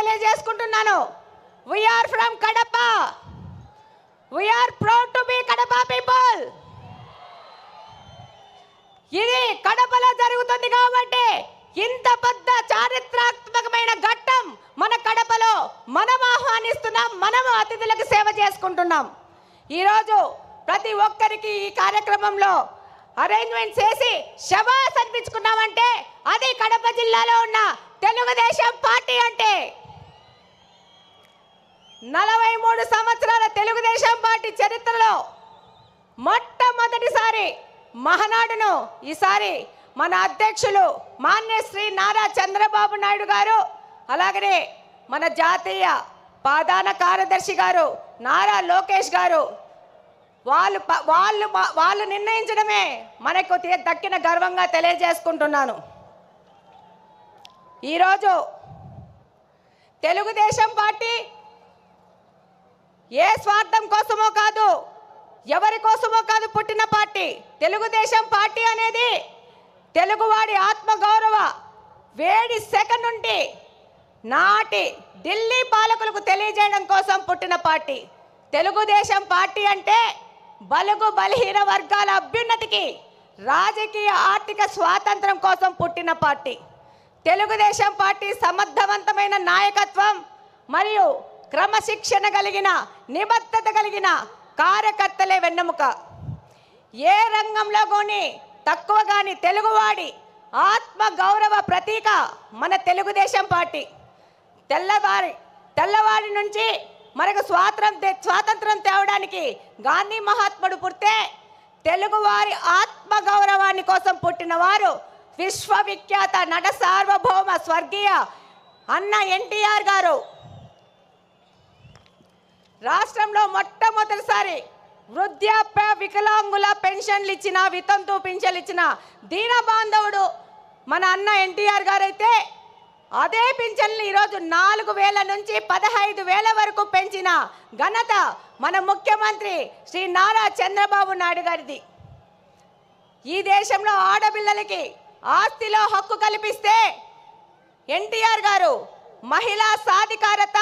తెలియజేసుకుంటున్నాను. We are from Kadapa we are proud to be Kadapa people ఇది కడపలో జరుగుతుంది కాబట్టి ఇంత పెద్ద చారిత్రాత్మకమైన ఘట్టం మన కడపలో మనం ఆహ్వానిస్తున్నాం మనము అతిథులకు సేవ చేసుకుంటున్నాం. ఈరోజు ప్రతి ఒక్కరికి ఈ కార్యక్రమంలో అరేంజ్మెంట్ చేసి శబాస్ అనిపించుకున్నామంటే అది కడప జిల్లాలో ఉన్న తెలుగుదేశం పార్టీ అంటే నలభై మూడు సంవత్సరాల తెలుగుదేశం పార్టీ చరిత్రలో మొట్టమొదటిసారి మహనాడును ఈసారి మన అధ్యక్షులు మాన్య శ్రీ నారా చంద్రబాబు నాయుడు గారు అలాగనే మన జాతీయ ప్రధాన కార్యదర్శి గారు నారా లోకేష్ గారు వాళ్ళు ప- వాళ్ళు వాళ్ళు నిర్ణయించడమే మనకు దక్కిన గర్వంగా తెలియజేసుకుంటున్నాను. ఈరోజు తెలుగుదేశం పార్టీ ఏ స్వార్థం కోసమో కాదు ఎవరి కోసమో కాదు పుట్టిన పార్టీ. తెలుగుదేశం పార్టీ అనేది తెలుగువాడి ఆత్మగౌరవ వేడి సెకండ్ నుండి నాటి ఢిల్లీ పాలకులకు తెలియజేయడం కోసం పుట్టిన పార్టీ. తెలుగుదేశం పార్టీ అంటే బలుగు బలహీన వర్గాల అభ్యున్నతికి రాజకీయ ఆర్థిక స్వాతంత్రం కోసం పుట్టిన పార్టీ. తెలుగుదేశం పార్టీ సమర్థవంతమైన నాయకత్వం మరియు క్రమశిక్షణ కలిగిన నిబద్ధత కలిగిన కార్యకర్తలే వెన్నెముక. ఏ రంగంలో కానీ తక్కువ కాని తెలుగువాడి ఆత్మ గౌరవ ప్రతీక మన తెలుగుదేశం పార్టీ. తెల్లవారి తెల్లవారి నుంచి మనకు స్వాతంత్రం స్వాతంత్రం తేవడానికి గాంధీ మహాత్ముడు పుడితే తెలుగువారి ఆత్మ గౌరవాన్ని కోసం పుట్టిన వారు విశ్వవిఖ్యాత నట సార్వభౌమ స్వర్గీయ అన్న ఎన్టీఆర్ గారు. రాష్ట్రంలో మొట్టమొదటిసారి వృద్ధాప్య వికలాంగుల పెన్షన్లు ఇచ్చిన వితంతు పింఛన్లు ఇచ్చిన దీన బాంధవుడు మన అన్న ఎన్టీఆర్ గారు అయితే అదే పింఛన్లు ఈరోజు నాలుగు వేల నుంచి పదహైదు వేల వరకు పెంచిన ఘనత మన ముఖ్యమంత్రి శ్రీ నారా చంద్రబాబు నాయుడు గారిది. ఈ దేశంలో ఆడపిల్లలకి ఆస్తిలో హక్కు కల్పిస్తే ఎన్టీఆర్ గారు మహిళా సాధికారత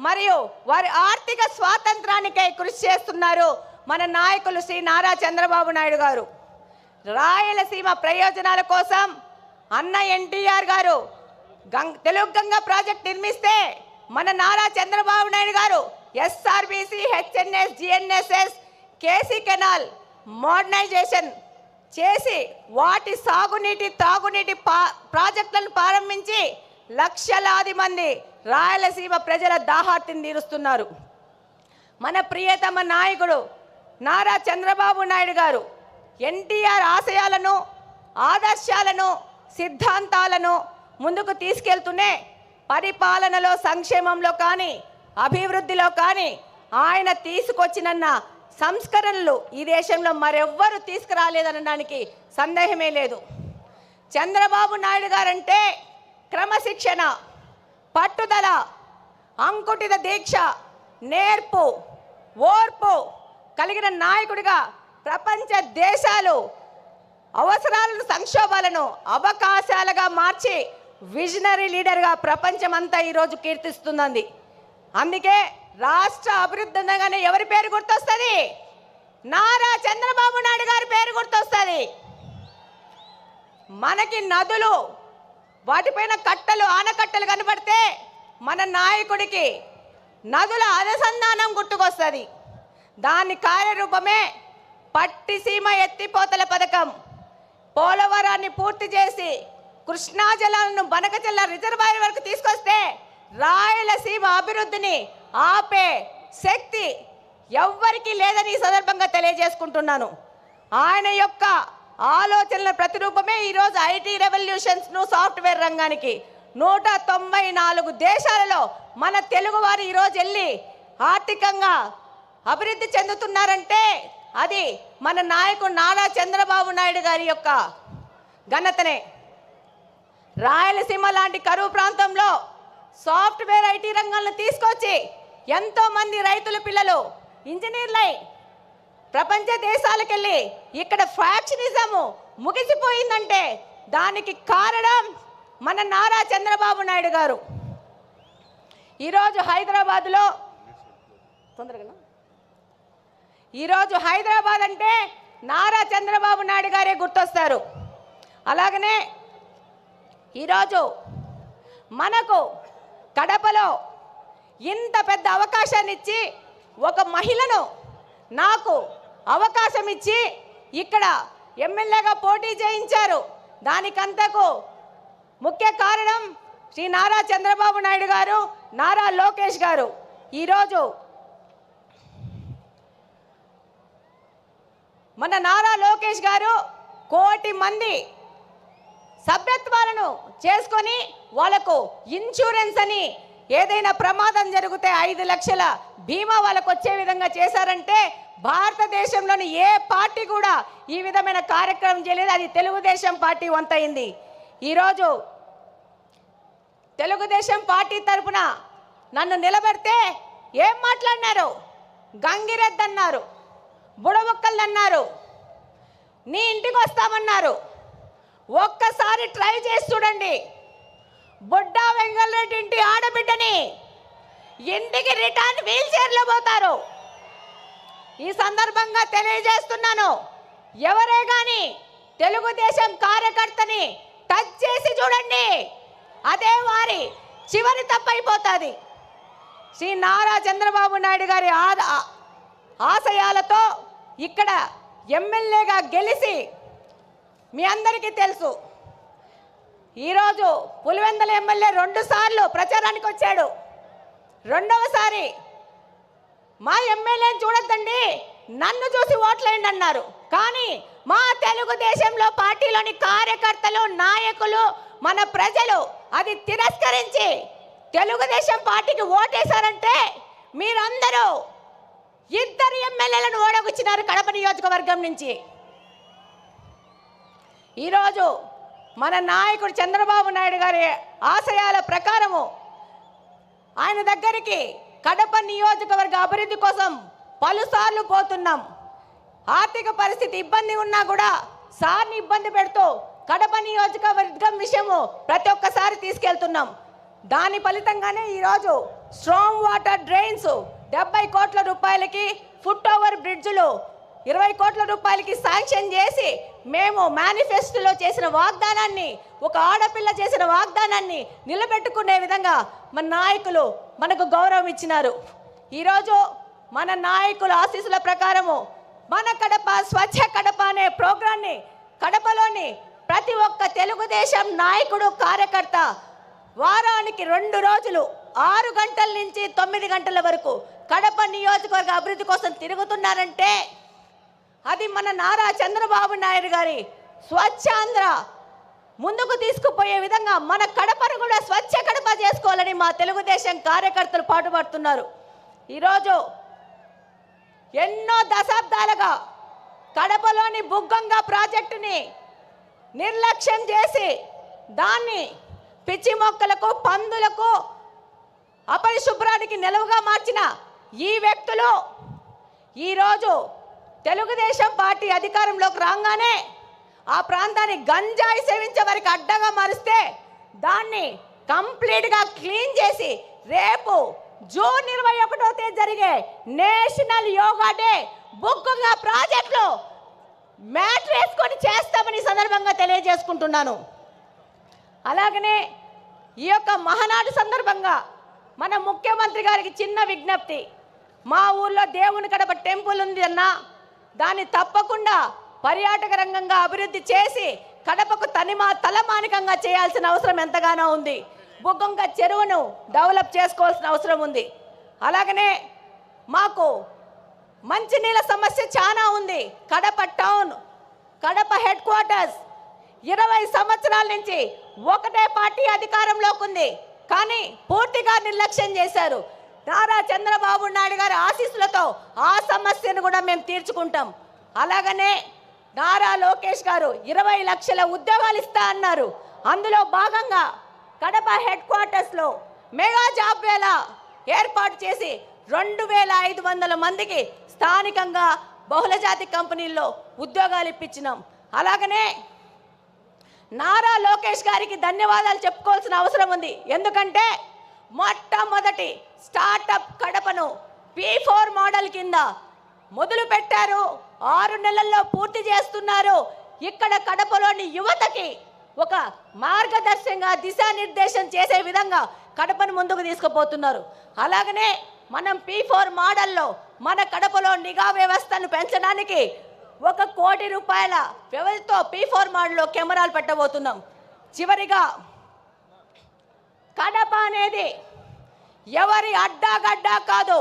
మరియు వారి ఆర్థిక స్వాతంత్రానికై కృషి చేస్తున్నారు మన నాయకులు శ్రీ నారా చంద్రబాబు నాయుడు గారు. రాయలసీమ ప్రయోజనాల కోసం అన్న ఎన్టీఆర్ గారు గంగ తెలుగు గంగ ప్రాజెక్ట్ నిర్మిస్తే మన నారా చంద్రబాబు నాయుడు గారు SRBC HNS GNSS KC canal modernisation చేసి వాటి సాగునీటి తాగునీటి పా ప్రాజెక్టులను ప్రారంభించి లక్షలాది మంది రాయలసీమ ప్రజల దాహార్తిని తీరుస్తున్నారు. మన ప్రియతమ నాయకుడు నారా చంద్రబాబు నాయుడు గారు ఎన్టీఆర్ ఆశయాలను ఆదర్శాలను సిద్ధాంతాలను ముందుకు తీసుకెళ్తూనే పరిపాలనలో సంక్షేమంలో కానీ అభివృద్ధిలో కానీ ఆయన తీసుకొచ్చినన్న సంస్కరణలు ఈ దేశంలో మరెవ్వరూ తీసుకురాలేదనడానికి సందేహమే లేదు. చంద్రబాబు నాయుడు గారంటే క్రమశిక్షణ పట్టుదల అంకుటిత దీక్ష నేర్పు ఓర్పు కలిగిన నాయకుడిగా ప్రపంచ దేశాలు అవసరాలను సంక్షోభాలను అవకాశాలుగా మార్చి విజనరీ లీడర్గా ప్రపంచమంతా ఈరోజు కీర్తిస్తుందండి. అందుకే రాష్ట్ర అభివృద్ధి అనగానే ఎవరి పేరు గుర్తొస్తుంది? నారా చంద్రబాబు నాయుడు గారి పేరు గుర్తొస్తుంది. మనకి నదులు వాటిపైన కట్టలు ఆనకట్టలు కనబడితే మన నాయకుడికి నదుల అనుసంధానం గుర్తుకొస్తుంది. దాని కార్యరూపమే పట్టిసీమ ఎత్తిపోతల పథకం. పోలవరాన్ని పూర్తి చేసి కృష్ణా జలాలను బనకచెల్ల రిజర్వాయర్ వరకు తీసుకొస్తే రాయలసీమ అభివృద్ధిని ఆపే శక్తి ఎవ్వరికీ లేదని ఈ సందర్భంగా తెలియజేసుకుంటున్నాను. ఆయన యొక్క ఆలోచనల ప్రతిరూపమే ఈరోజు ఐటీ రెవల్యూషన్స్ను సాఫ్ట్వేర్ రంగానికి. నూట తొంభై నాలుగు దేశాలలో మన తెలుగువారు ఈరోజు వెళ్ళి ఆర్థికంగా అభివృద్ధి చెందుతున్నారంటే అది మన నాయకుడు నారా చంద్రబాబు నాయుడు గారి యొక్క ఘనతనే. రాయలసీమ లాంటి కరువు ప్రాంతంలో సాఫ్ట్వేర్ ఐటీ రంగంలో తీసుకొచ్చి ఎంతోమంది రైతుల పిల్లలు ఇంజనీర్లై ప్రపంచ దేశాలకెళ్ళి ఇక్కడ ఫ్యాక్షనిజము ముగిసిపోయిందంటే దానికి కారణం మన నారా చంద్రబాబు నాయుడు గారు. ఈరోజు హైదరాబాద్లో తొందరగా ఈరోజు హైదరాబాద్ అంటే నారా చంద్రబాబు నాయుడు గారే గుర్తొస్తారు. అలాగనే ఈరోజు మనకు కడపలో ఇంత పెద్ద అవకాశాన్ని ఇచ్చి ఒక మహిళను నాకు అవకాశం ఇచ్చి ఇక్కడ ఎమ్మెల్యేగా పోటీ చేయించారు. దానికంతకు ముఖ్య కారణం శ్రీ నారా చంద్రబాబు నాయుడు గారు నారా లోకేష్ గారు. ఈరోజు మన నారా లోకేష్ గారు కోటి మంది సభ్యత్వాలను చేసుకొని వాళ్ళకు ఇన్సూరెన్స్ అని ఏదైనా ప్రమాదం జరిగితే ఐదు లక్షల బీమా వాళ్ళకు వచ్చే విధంగా చేశారంటే భారతదేశంలోని ఏ పార్టీ కూడా ఈ విధమైన కార్యక్రమం చేయలేదు. అది తెలుగుదేశం పార్టీ వంతైంది ఈరోజు తెలుగుదేశం పార్టీ తరపున నన్ను నిలబెడితే ఏం మాట్లాడినారు? గంగిరెద్దు అన్నారు బుడబొక్కలు అన్నారు నీ ఇంటికి వస్తామన్నారు. ఒక్కసారి ట్రై చేసి చూడండి. బుడ్డా వెంగళరెడ్డి ఇంటి ఆడబిడ్డని ఇంటికి రిటర్న్ వీల్ చైర్లో పోతారు. ఈ సందర్భంగా తెలియజేస్తున్నాను ఎవరే కానీ తెలుగుదేశం కార్యకర్తని టచ్ చేసి చూడండి అదే వారి చివరి తప్పైపోతుంది. శ్రీ నారా చంద్రబాబు నాయుడు గారి ఆశయాలతో ఇక్కడ ఎమ్మెల్యేగా గెలిచి మీ అందరికీ తెలుసు. ఈరోజు పులివెందల ఎమ్మెల్యే రెండు సార్లు ప్రచారానికి వచ్చాడు. రెండవసారి మా ఎమ్మెల్యేని చూడొద్దండి నన్ను చూసి ఓట్లేయండి అన్నారు. కానీ మా తెలుగుదేశంలో పార్టీలోని కార్యకర్తలు నాయకులు మన ప్రజలు అది తిరస్కరించి తెలుగుదేశం పార్టీకి ఓటేశారంటే మీరందరూ ఇద్దరు ఎమ్మెల్యేలను ఓడగొచ్చినారు కడప నియోజకవర్గం నుంచి. ఈరోజు మన నాయకుడు చంద్రబాబు నాయుడు గారి ఆశయాల ప్రకారము ఆయన దగ్గరికి కడప నియోజకవర్గ అభివృద్ధి కోసం పలుసార్లు పోతున్నాం. ఆర్థిక పరిస్థితి ఇబ్బంది ఉన్నా కూడా సార్ని ఇబ్బంది పెడుతూ కడప నియోజకవర్గం విషయము ప్రతి ఒక్కసారి తీసుకెళ్తున్నాం. దాని ఫలితంగానే ఈరోజు స్ట్రాంగ్ వాటర్ డ్రైన్స్ డెబ్బై కోట్ల రూపాయలకి ఫుట్ ఓవర్ బ్రిడ్జ్లు ఇరవై కోట్ల రూపాయలకి శాంక్షన్ చేసి మేము మేనిఫెస్టోలో చేసిన వాగ్దానాన్ని ఒక ఆడపిల్ల చేసిన వాగ్దానాన్ని నిలబెట్టుకునే విధంగా మన నాయకులు మనకు గౌరవం ఇచ్చినారు. ఈరోజు మన నాయకుల ఆశీస్సుల ప్రకారము మన కడప స్వచ్ఛ కడప అనే ప్రోగ్రాన్ని కడపలోని ప్రతి ఒక్క తెలుగుదేశం నాయకుడు కార్యకర్త వారానికి రెండు రోజులు ఆరు గంటల నుంచి తొమ్మిది గంటల వరకు కడప నియోజకవర్గ అభివృద్ధి కోసం తిరుగుతున్నారంటే అది మన నారా చంద్రబాబు నాయుడు గారి స్వచ్ఛాంధ్ర ముందుకు తీసుకుపోయే విధంగా మన కడపను కూడా స్వచ్ఛ కడప చేసుకోవాలని మా తెలుగుదేశం కార్యకర్తలు పాటుపడుతున్నారు. ఈరోజు ఎన్నో దశాబ్దాలుగా కడపలోని బుగ్గంగా ప్రాజెక్టుని నిర్లక్ష్యం చేసి దాన్ని పిచ్చి మొక్కలకు పందులకు అపరిశుభ్రానికి నిలువుగా మార్చిన ఈ వ్యక్తులు ఈరోజు తెలుగుదేశం పార్టీ అధికారంలోకి రాగానే ఆ ప్రాంతాన్ని గంజాయి సేవించే వారికి అడ్డగా మారిస్తే దాన్ని కంప్లీట్గా క్లీన్ చేసి రేపు జూన్ ఇరవై ఒకటో తేదీ జరిగే నేషనల్ యోగా డే బుక్గా ప్రాజెక్టులు మ్యాట్ వేసుకొని చేస్తామని సందర్భంగా తెలియజేసుకుంటున్నాను. అలాగనే ఈ యొక్క మహానాడు సందర్భంగా మన ముఖ్యమంత్రి గారికి చిన్న విజ్ఞప్తి. మా ఊర్లో దేవుని కడప టెంపుల్ ఉంది అన్న దాన్ని తప్పకుండా పర్యాటక రంగంగా అభివృద్ధి చేసి కడపకు తనిమా తలమానికంగా చేయాల్సిన అవసరం ఎంతగానో ఉంది. బుగ్గంక చెరువును డెవలప్ చేసుకోవాల్సిన అవసరం ఉంది. అలాగనే మాకు మంచినీళ్ళ సమస్య చాలా ఉంది. Kadapa town Kadapa headquarters ఇరవై సంవత్సరాల నుంచి ఒకటే పార్టీ అధికారంలోకి ఉంది. కానీ పూర్తిగా నిర్లక్ష్యం చేశారు. నారా చంద్రబాబు నాయుడు గారి ఆశీస్సులతో ఆ సమస్యను కూడా మేము తీర్చుకుంటాం. అలాగనే నారా లోకేష్ గారు ఇరవై లక్షల ఉద్యోగాలు ఇస్తా అన్నారు. అందులో భాగంగా కడప హెడ్ క్వార్టర్స్లో మెగా జాబ్ వేళ ఏర్పాటు చేసి రెండు వేల ఐదు వందల మందికి స్థానికంగా బహుళజాతి కంపెనీల్లో ఉద్యోగాలు ఇప్పించినాం. అలాగనే నారా లోకేష్ గారికి ధన్యవాదాలు చెప్పుకోవాల్సిన అవసరం ఉంది. ఎందుకంటే మొట్టమొదటి స్టార్టప్ కడపను పి ఫోర్ మోడల్ కింద మొదలు పెట్టారు ఆరు నెలల్లో పూర్తి చేస్తున్నారు. ఇక్కడ కడపలోని యువతకి ఒక మార్గదర్శకంగా దిశానిర్దేశం చేసే విధంగా కడపను ముందుకు తీసుకుపోతున్నారు. అలాగనే మనం పి ఫోర్ మోడల్లో మన కడపలో నిఘా వ్యవస్థను పెంచడానికి ఒక కోటి రూపాయల వ్యవధితో పి ఫోర్ మోడల్లో కెమెరాలు పెట్టబోతున్నాం. చివరిగా కడప అనేది ఎవరి అడ్డాగడ్డా కాదు.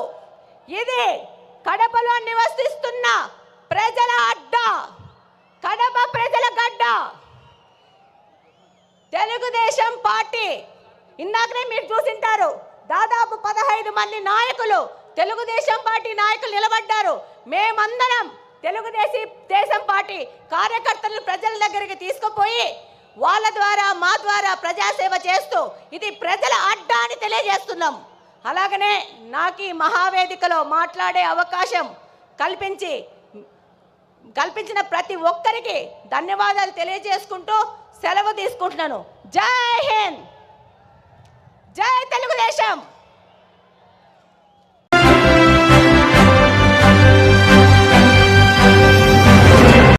ఇది కడపలో నివసిస్తున్న ప్రజల అడ్డా కడప ప్రజల గడ్డ. తెలుగుదేశం పార్టీ ఇందాకనే మీరు చూసింటారు దాదాపు పదహైదు మంది నాయకులు తెలుగుదేశం పార్టీ నాయకులు నిలబడ్డారు. మేమందరం తెలుగుదేశం దేశం పార్టీ కార్యకర్తలను ప్రజల దగ్గరికి తీసుకుపోయి వాళ్ళ ద్వారా మా ద్వారా ప్రజాసేవ చేస్తూ ఇది ప్రజల అడ్డా అని తెలియజేస్తున్నాం. అలాగనే నాకు ఈ మహావేదికలో మాట్లాడే అవకాశం కల్పించి కల్పించిన ప్రతి ఒక్కరికి ధన్యవాదాలు తెలియజేసుకుంటూ సెలవు తీసుకుంటున్నాను. జై హింద్! జై తెలుగుదేశం!